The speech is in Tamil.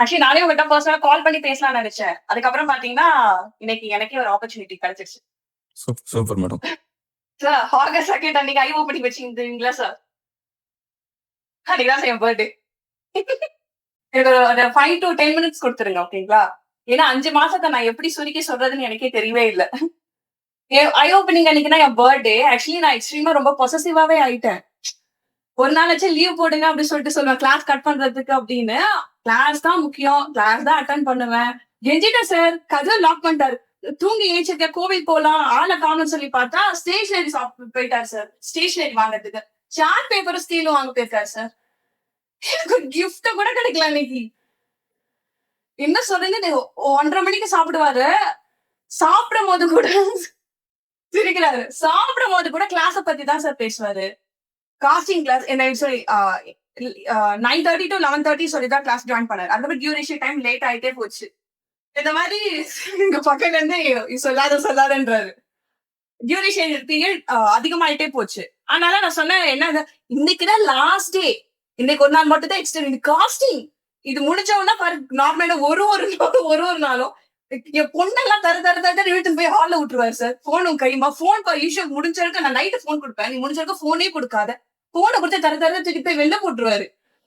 ஆக்சுவலி நானே உங்ககிட்ட பர்சனலா கால் பண்ணி பேசலாம்னு நினைச்சேன். அதுக்கப்புறம் பாத்தீங்கன்னா இன்னைக்கு எனக்கே ஒரு ஆப்பர்ச்சுனிட்டி கிடைச்சிருச்சு. Super madam. Sir August second அன்னைக்கு ஐ ஓப்பனிங் வச்சிருந்தீங்களா சார் அன்னைக்கு தான் சார் என் பர்த்டே எனக்கு ஒரு ஃபைவ் டு டென் மினிட்ஸ் கொடுத்துருங்க ஓகேங்களா ஏன்னா அஞ்சு மாசத்தை நான் எப்படி சுருக்கி சொல்றதுன்னு எனக்கே தெரியவே இல்லை. ஐ ஓப்பனிங் அன்னைக்குனா என் பர்த்டே ஆக்சுவலி நான் எக்ஸ்ட்ரீமா ரொம்ப பொசசிவாவே ஆயிட்டேன். ஒரு நாளாச்சும் லீவ் போடுங்க அப்படின்னு சொல்லிட்டு சொல்லுவேன். கிளாஸ் கட் பண்றதுக்கு அப்படின்னு. கிளாஸ் தான் முக்கியம். கிளாஸ் தான் அட்டன் பண்ணுவேன். கெஞ்சிட்டேன் சார் கதவு லாக் பண்ணிட்டாரு. தூங்கி ஏச்சிருக்க கோவில் போலாம். ஆளை காணும் சொல்லி பார்த்தா ஸ்டேஷனரி ஷாப் போயிட்டாரு சார் ஸ்டேஷனரி வாங்குறதுக்கு. சார்ட் பேப்பரும் ஸ்டீலும் வாங்க போயிருக்காரு சார் எனக்கு கிஃப்ட் கூட கிடைக்கல இன்னைக்கு என்ன சொல்றீங்க இது ஒன்றரை மணிக்கு சாப்பிடுவாரு. சாப்பிடும் போது கூட சிரிக்கிறாரு. சாப்பிடும் போது கூட கிளாஸ பத்தி தான் சார் பேசுவாரு. காஸ்டிங் கிளாஸ் என்ன sorry nine thirty to eleven thirty சொல்லி தான் கிளாஸ் ஜாயின் பண்ணார். அந்த மாதிரி டியூரேஷன் டைம் லேட் ஆயிட்டே போச்சு. இந்த மாதிரி இங்க பக்கத்துல இருந்து சொல்லாத சொல்லாதன்றாரு. டியூரேஷன் பீரியட் அதிகமாயிட்டே போச்சு. அதனால நான் சொன்னேன் என்ன இன்னைக்குதான் லாஸ்ட் டே இன்னைக்கு ஒரு நாள் மட்டும் தான் எக்ஸ்டெண்ட் காஸ்டிங் இது முடிச்சவொன்னா பாரு நார்மலா ஒரு ஒரு ஒரு ஒரு நாளும் என் பொண்ணெல்லாம் தர தர தர வீட்டுக்கு போய் ஹால்ல விட்டுருவாரு சார் போனும் கையுமா போன் யூஷுவல் முடிஞ்ச வரைக்கும் நான் நைட்டு போன் கொடுப்பேன். நீ முடிஞ்ச வரைக்கும் போனே கொடுக்காத. போனை கொடுத்து தர தர தூக்கி போய் வெளில போட்டுருவாரு.